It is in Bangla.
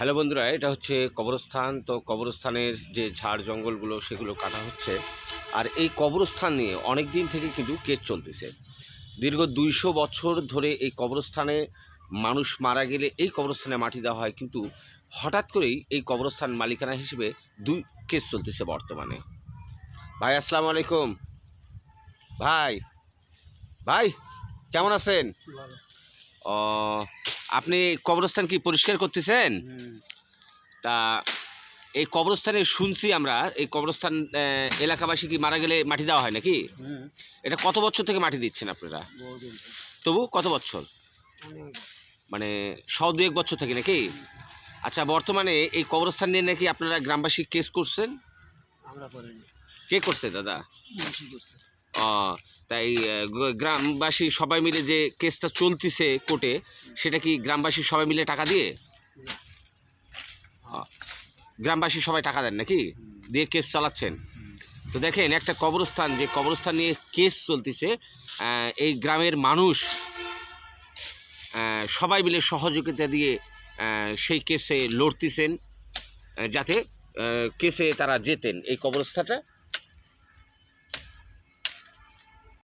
হ্যালো বন্ধুরা, এটা হচ্ছে কবরস্থান। তো কবরস্থানের যে ঝাড় জঙ্গলগুলো, সেগুলো কাটা হচ্ছে। আর এই কবরস্থান নিয়ে অনেক দিন থেকে কিন্তু কেস চলতেছে। দীর্ঘ দুইশো বছর ধরে এই কবরস্থানে মানুষ মারা গেলে এই কবরস্থানে মাটি দেওয়া হয়। কিন্তু হঠাৎ করেই এই কবরস্থান মালিকানা হিসেবে দুই কেস চলতেছে বর্তমানে। ভাই, আসসালামু আলাইকুম। ভাই ভাই, কেমন আছেন? ও আপনি কবরস্থান কি পরিষ্কার করতেছেন? তা এই কবরস্থানে শুনছি আমরা এই কবরস্থান এলাকাবাসী কি মারা গেলে মাটি দেওয়া হয় নাকি? এটা কত বছর থেকে মাটি দিচ্ছেন আপনারা? তবু কত বছর? মানে শ দু এক বছর থেকে নাকি? আচ্ছা বর্তমানে এই কবরস্থান নিয়ে নাকি আপনারা গ্রামবাসী কেস করছেন? কে করছে দাদা? ও তাই গ্রামবাসী সবাই মিলে যে কেসটা চলতিছে কোর্টে সেটা কি গ্রামবাসী সবাই মিলে টাকা দিয়ে? গ্রামবাসী সবাই টাকা দেন নাকি? দিয়ে কেস চালাচ্ছেন। তো দেখেন একটা কবরস্থান যে কবরস্থান নিয়ে কেস চলতেছে এই গ্রামের মানুষ সবাই মিলে সহযোগিতা দিয়ে সেই কেসে লড়তেছেন যাতে কেসে তারা জেতেন এই কবরস্থানটা